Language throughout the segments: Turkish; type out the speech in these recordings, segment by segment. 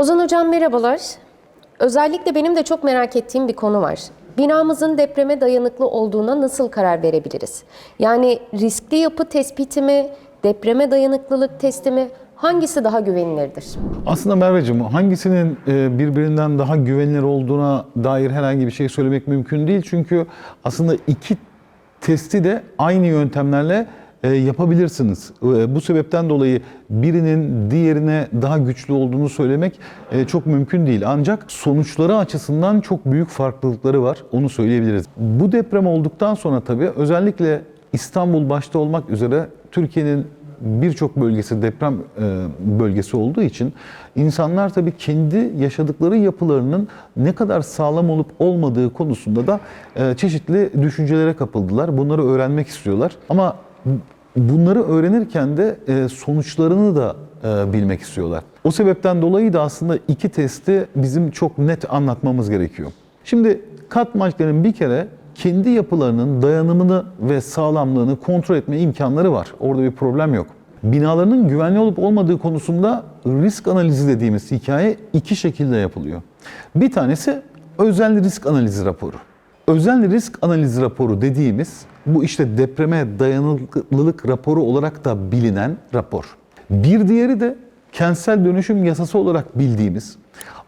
Ozan Hocam merhabalar. Özellikle benim de çok merak ettiğim bir konu var. Binamızın depreme dayanıklı olduğuna nasıl karar verebiliriz? Yani riskli yapı tespiti mi, depreme dayanıklılık testi mi? Hangisi daha güvenilirdir? Aslında Merveciğim hangisinin e, birbirinden daha güvenilir olduğuna dair herhangi bir şey söylemek mümkün değil. Çünkü aslında iki testi de aynı yöntemlerle yapabilirsiniz. E, Bu sebepten dolayı birinin diğerine daha güçlü olduğunu söylemek e, çok mümkün değil. Ancak sonuçları açısından çok büyük farklılıkları var. Onu söyleyebiliriz. Bu deprem olduktan sonra tabii özellikle İstanbul başta olmak üzere Türkiye'nin birçok bölgesi deprem e, bölgesi olduğu için insanlar tabii kendi yaşadıkları yapılarının ne kadar sağlam olup olmadığı konusunda da e, çeşitli düşüncelere kapıldılar. Bunları öğrenmek istiyorlar. Ama bunları öğrenirken de e, sonuçlarını da e, bilmek istiyorlar. O sebepten dolayı da aslında iki testi bizim çok net anlatmamız gerekiyor. Şimdi kat malzemelerin bir kere kendi yapılarının dayanımını ve sağlamlığını kontrol etme imkanları var. Orada bir problem yok. Binalarının güvenli olup olmadığı konusunda risk analizi dediğimiz hikaye iki şekilde yapılıyor. Bir tanesi özel risk analizi raporu. Özel risk analizi raporu dediğimiz bu işte depreme dayanıklılık raporu olarak da bilinen rapor. Bir diğeri de kentsel dönüşüm yasası olarak bildiğimiz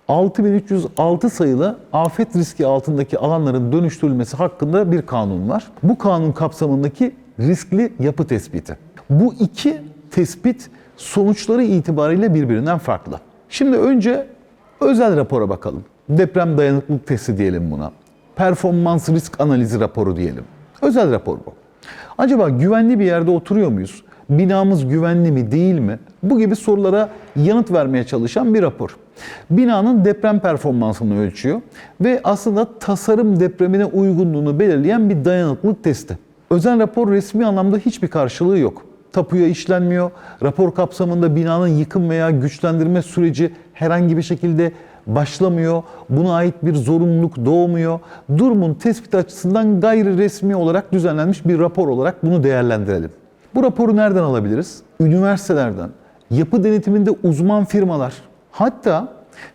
6306 sayılı afet riski altındaki alanların dönüştürülmesi hakkında bir kanun var. Bu kanun kapsamındaki riskli yapı tespiti. Bu iki tespit sonuçları itibariyle birbirinden farklı. Şimdi önce özel rapora bakalım. Deprem dayanıklılık testi diyelim buna. Performans risk analizi raporu diyelim. Özel rapor bu. Acaba güvenli bir yerde oturuyor muyuz? Binamız güvenli mi değil mi? Bu gibi sorulara yanıt vermeye çalışan bir rapor. Binanın deprem performansını ölçüyor ve aslında tasarım depremine uygunluğunu belirleyen bir dayanıklılık testi. Özel rapor resmi anlamda hiçbir karşılığı yok. Tapuya işlenmiyor. Rapor kapsamında binanın yıkım veya güçlendirme süreci herhangi bir şekilde başlamıyor. Buna ait bir zorunluluk doğmuyor. Durumun tespit açısından gayri resmi olarak düzenlenmiş bir rapor olarak bunu değerlendirelim. Bu raporu nereden alabiliriz? Üniversitelerden, yapı denetiminde uzman firmalar, hatta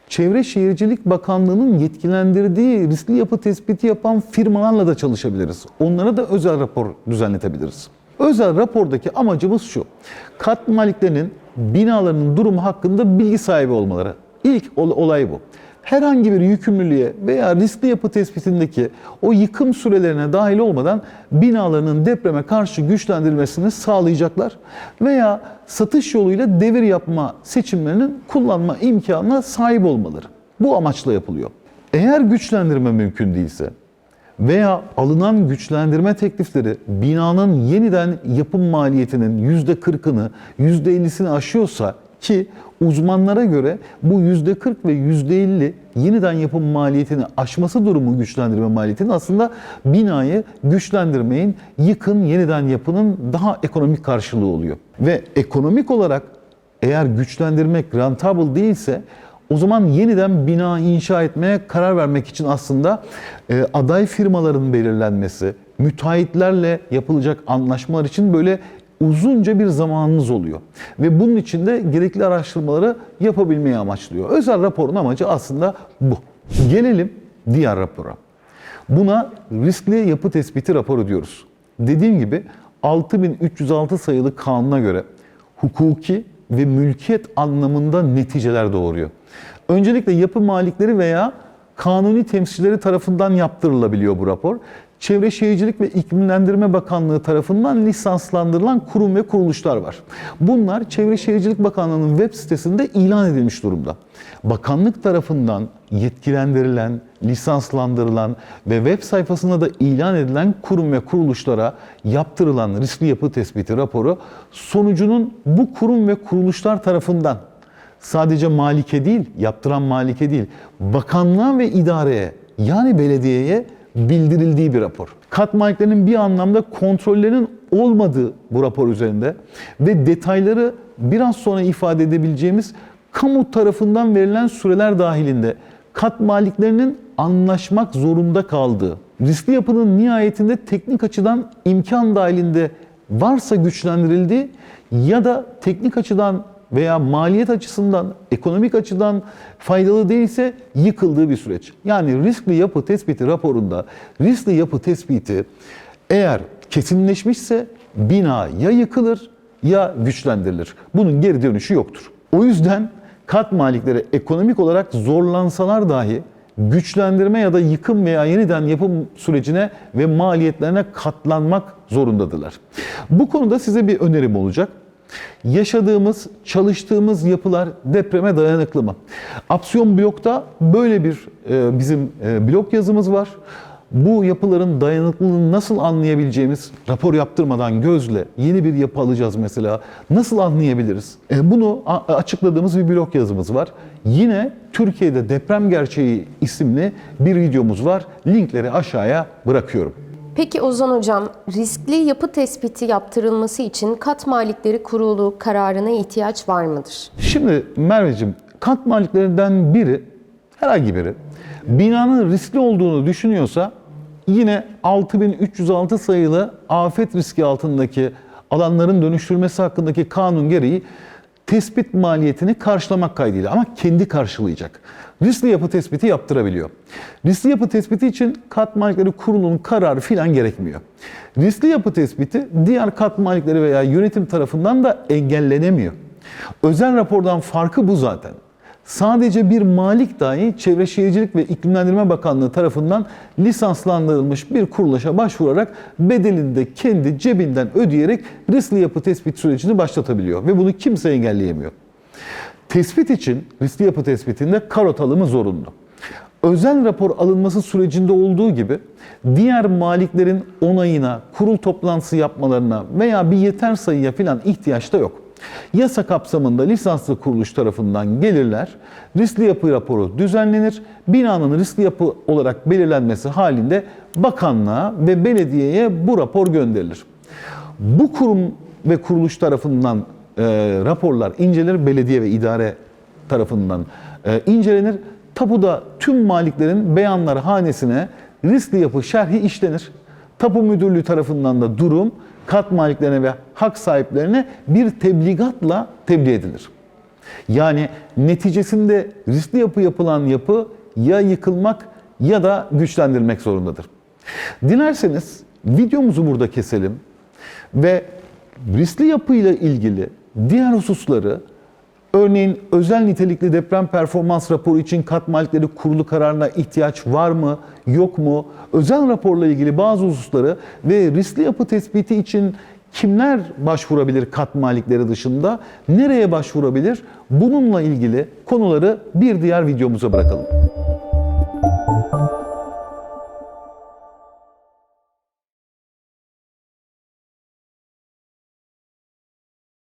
Çevre Şehircilik Bakanlığı'nın yetkilendirdiği riskli yapı tespiti yapan firmalarla da çalışabiliriz. Onlara da özel rapor düzenletebiliriz. Özel rapordaki amacımız şu. Kat maliklerinin binalarının durumu hakkında bilgi sahibi olmaları. İlk ol- olay bu. Herhangi bir yükümlülüğe veya riskli yapı tespitindeki o yıkım sürelerine dahil olmadan binalarının depreme karşı güçlendirilmesini sağlayacaklar veya satış yoluyla devir yapma seçimlerinin kullanma imkanına sahip olmaları. Bu amaçla yapılıyor. Eğer güçlendirme mümkün değilse veya alınan güçlendirme teklifleri binanın yeniden yapım maliyetinin %40'ını, %50'sini aşıyorsa ki uzmanlara göre bu %40 ve %50 yeniden yapım maliyetini aşması durumu güçlendirme maliyetinin aslında binayı güçlendirmeyin, yıkın, yeniden yapının daha ekonomik karşılığı oluyor. Ve ekonomik olarak eğer güçlendirmek rentable değilse o zaman yeniden bina inşa etmeye karar vermek için aslında e, aday firmaların belirlenmesi, müteahhitlerle yapılacak anlaşmalar için böyle uzunca bir zamanımız oluyor. Ve bunun için de gerekli araştırmaları yapabilmeyi amaçlıyor. Özel raporun amacı aslında bu. Gelelim diğer rapora. Buna riskli yapı tespiti raporu diyoruz. Dediğim gibi 6306 sayılı kanuna göre hukuki ve mülkiyet anlamında neticeler doğuruyor. Öncelikle yapı malikleri veya kanuni temsilcileri tarafından yaptırılabiliyor bu rapor. Çevre Şehircilik ve İklimlendirme Bakanlığı tarafından lisanslandırılan kurum ve kuruluşlar var. Bunlar Çevre Şehircilik Bakanlığı'nın web sitesinde ilan edilmiş durumda. Bakanlık tarafından yetkilendirilen, lisanslandırılan ve web sayfasında da ilan edilen kurum ve kuruluşlara yaptırılan riskli yapı tespiti raporu sonucunun bu kurum ve kuruluşlar tarafından sadece malike değil, yaptıran malike değil, bakanlığa ve idareye yani belediyeye bildirildiği bir rapor. Kat maliklerinin bir anlamda kontrollerinin olmadığı bu rapor üzerinde ve detayları biraz sonra ifade edebileceğimiz kamu tarafından verilen süreler dahilinde kat maliklerinin anlaşmak zorunda kaldığı, riskli yapının nihayetinde teknik açıdan imkan dahilinde varsa güçlendirildiği ya da teknik açıdan veya maliyet açısından, ekonomik açıdan faydalı değilse yıkıldığı bir süreç. Yani riskli yapı tespiti raporunda riskli yapı tespiti eğer kesinleşmişse bina ya yıkılır ya güçlendirilir. Bunun geri dönüşü yoktur. O yüzden kat malikleri ekonomik olarak zorlansalar dahi güçlendirme ya da yıkım veya yeniden yapım sürecine ve maliyetlerine katlanmak zorundadırlar. Bu konuda size bir önerim olacak. Yaşadığımız, çalıştığımız yapılar depreme dayanıklı mı? Apsiyon blokta böyle bir e, bizim e, blok yazımız var. Bu yapıların dayanıklılığını nasıl anlayabileceğimiz rapor yaptırmadan gözle yeni bir yapı alacağız mesela. Nasıl anlayabiliriz? E, bunu açıkladığımız bir blog yazımız var. Yine Türkiye'de deprem gerçeği isimli bir videomuz var. Linkleri aşağıya bırakıyorum. Peki Ozan Hocam, riskli yapı tespiti yaptırılması için kat malikleri kurulu kararına ihtiyaç var mıdır? Şimdi Merveciğim kat maliklerinden biri herhangi biri binanın riskli olduğunu düşünüyorsa yine 6306 sayılı afet riski altındaki alanların dönüştürülmesi hakkındaki kanun gereği tespit maliyetini karşılamak kaydıyla ama kendi karşılayacak. Riskli yapı tespiti yaptırabiliyor. Riskli yapı tespiti için kat malikleri kurulunun kararı filan gerekmiyor. Riskli yapı tespiti diğer kat malikleri veya yönetim tarafından da engellenemiyor. Özel rapordan farkı bu zaten. Sadece bir malik dahi Çevre Şehircilik ve İklimlendirme Bakanlığı tarafından lisanslandırılmış bir kuruluşa başvurarak bedelini de kendi cebinden ödeyerek riskli yapı tespit sürecini başlatabiliyor ve bunu kimse engelleyemiyor. Tespit için riskli yapı tespitinde karot alımı zorunlu. Özel rapor alınması sürecinde olduğu gibi diğer maliklerin onayına, kurul toplantısı yapmalarına veya bir yeter sayıya filan ihtiyaç da yok. Yasa kapsamında lisanslı kuruluş tarafından gelirler, riskli yapı raporu düzenlenir, binanın riskli yapı olarak belirlenmesi halinde bakanlığa ve belediyeye bu rapor gönderilir. Bu kurum ve kuruluş tarafından e, raporlar incelenir, belediye ve idare tarafından e, incelenir. Tapuda tüm maliklerin beyanları hanesine riskli yapı şerhi işlenir. Tapu müdürlüğü tarafından da durum kat maliklerine ve hak sahiplerine bir tebligatla tebliğ edilir. Yani neticesinde riskli yapı yapılan yapı ya yıkılmak ya da güçlendirilmek zorundadır. Dilerseniz videomuzu burada keselim ve riskli yapıyla ilgili diğer hususları örneğin özel nitelikli deprem performans raporu için kat malikleri kurulu kararına ihtiyaç var mı, yok mu? Özel raporla ilgili bazı hususları ve riskli yapı tespiti için kimler başvurabilir kat malikleri dışında, nereye başvurabilir? Bununla ilgili konuları bir diğer videomuza bırakalım.